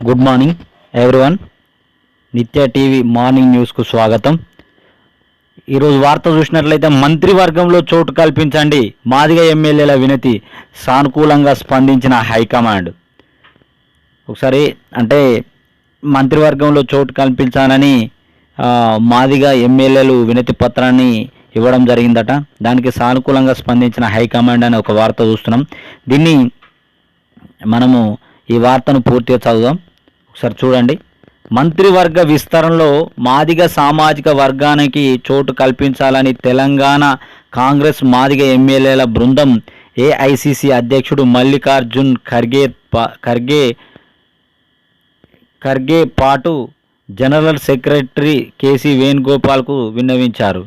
Good morning everyone Nitya TV morning న్యూస్కు స్వాగతం. ఈరోజు వార్త చూసినట్లయితే మంత్రివర్గంలో చోటు కల్పించండి. మాదిగ ఎమ్మెల్యేల వినతి సానుకూలంగా స్పందించిన హైకమాండ్. ఒకసారి అంటే మంత్రివర్గంలో చోటు కల్పించాలని మాదిగ ఎమ్మెల్యేలు వినతి పత్రాన్ని ఇవ్వడం జరిగిందట. దానికి సానుకూలంగా స్పందించిన హైకమాండ్ అనే ఒక వార్త చూస్తున్నాం. దీన్ని మనము ఈ వార్తను పూర్తిగా చదువుదాం. ఒకసారి చూడండి. మంత్రివర్గ విస్తరణలో మాదిగ సామాజిక వర్గానికి చోటు కల్పించాలని తెలంగాణ కాంగ్రెస్ మాదిగ ఎమ్మెల్యేల బృందం ఏఐసిసి అధ్యక్షుడు మల్లికార్జున్ ఖర్గే ప- ఖర్గే ఖర్గే పాటు జనరల్ సెక్రటరీ కేసీ వేణుగోపాల్కు విన్నవించారు.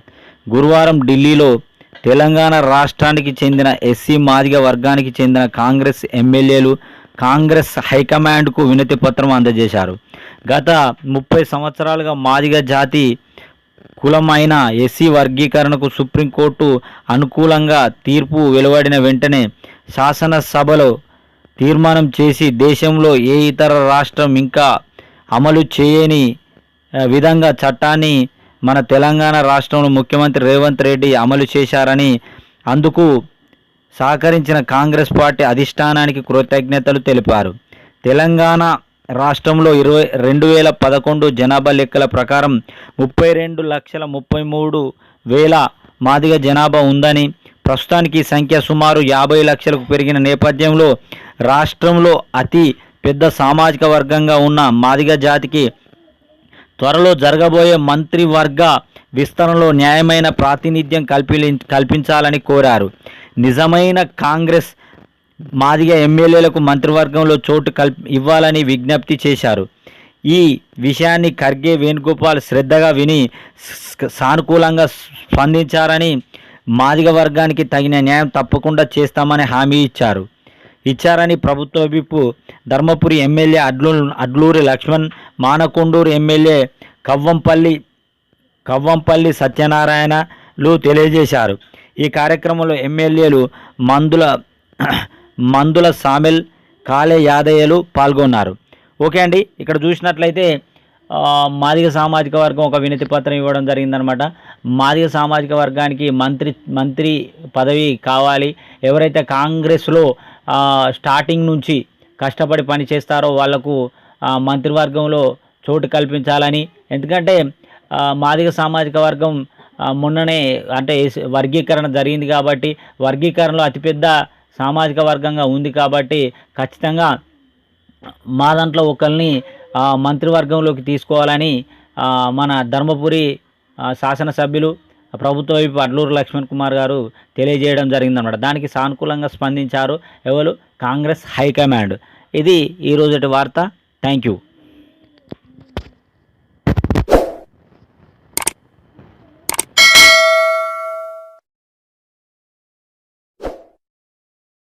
గురువారం ఢిల్లీలో తెలంగాణ రాష్ట్రానికి చెందిన ఎస్సీ మాదిగ వర్గానికి చెందిన కాంగ్రెస్ ఎమ్మెల్యేలు కాంగ్రెస్ హైకమాండ్కు వినతి పత్రం అందజేశారు. గత ముప్పై సంవత్సరాలుగా మాదిగ జాతి కులమైన ఎస్సీ వర్గీకరణకు సుప్రీంకోర్టు అనుకూలంగా తీర్పు వెలువడిన వెంటనే శాసనసభలో తీర్మానం చేసి దేశంలో ఏ ఇతర రాష్ట్రం ఇంకా అమలు చేయని విధంగా చట్టాన్ని మన తెలంగాణ రాష్ట్రంలో ముఖ్యమంత్రి రేవంత్ రెడ్డి అమలు చేశారని అందుకు సహకరించిన కాంగ్రెస్ పార్టీ అధిష్టానానికి కృతజ్ఞతలు తెలిపారు. తెలంగాణ రాష్ట్రంలో ఇరవై రెండు వేల పదకొండు జనాభా లెక్కల ప్రకారం ముప్పై రెండు లక్షల ముప్పై మూడు వేల మాదిగ జనాభా ఉందని ప్రస్తుతానికి సంఖ్య సుమారు యాభై లక్షలకు పెరిగిన నేపథ్యంలో రాష్ట్రంలో అతి పెద్ద సామాజిక వర్గంగా ఉన్న మాదిగ జాతికి త్వరలో జరగబోయే మంత్రివర్గ విస్తరణలో న్యాయమైన ప్రాతినిధ్యం కల్పి కల్పించాలని కోరారు. నిజమైన కాంగ్రెస్ మాదిగ ఎమ్మెల్యేలకు మంత్రివర్గంలో చోటు కల్ ఇవ్వాలని విజ్ఞప్తి చేశారు. ఈ విషయాన్ని ఖర్గే వేణుగోపాల్ శ్రద్ధగా విని సానుకూలంగా స్పందించారని మాదిగ వర్గానికి తగిన న్యాయం తప్పకుండా చేస్తామని హామీ ఇచ్చారు. ఇచ్చారని ప్రభుత్వ విప్పు ధర్మపురి ఎమ్మెల్యే అడ్లూ అడ్లూరి లక్ష్మణ్ మానకొండూరు ఎమ్మెల్యే కవ్వంపల్లి కవ్వంపల్లి సత్యనారాయణలు తెలియజేశారు. ఈ కార్యక్రమంలో ఎమ్మెల్యేలు మందుల మందుల సామెల్ కాలే యాదయ్యలు పాల్గొన్నారు. ఓకే అండి ఇక్కడ చూసినట్లయితే మాదిగ సామాజిక వర్గం ఒక వినతి పత్రం ఇవ్వడం జరిగిందనమాట. మాదిగ సామాజిక వర్గానికి మంత్రి మంత్రి పదవి కావాలి. ఎవరైతే కాంగ్రెస్లో స్టార్టింగ్ నుంచి కష్టపడి పనిచేస్తారో వాళ్ళకు మంత్రివర్గంలో చోటు కల్పించాలని. ఎందుకంటే మాదిగ సామాజిక వర్గం మొన్ననే అంటే వర్గీకరణ జరిగింది కాబట్టి వర్గీకరణలో అతిపెద్ద సామాజిక వర్గంగా ఉంది కాబట్టి ఖచ్చితంగా మా దాంట్లో ఒకరిని మంత్రివర్గంలోకి తీసుకోవాలని మన ధర్మపురి శాసనసభ్యులు ప్రభుత్వ వైపు అడ్లూరు లక్ష్మణ్ కుమార్ గారు తెలియజేయడం జరిగిందన్నమాట. దానికి సానుకూలంగా స్పందించారు ఎవరు? Congress high command. ఇది ఈరోజుటి వార్త. Thank you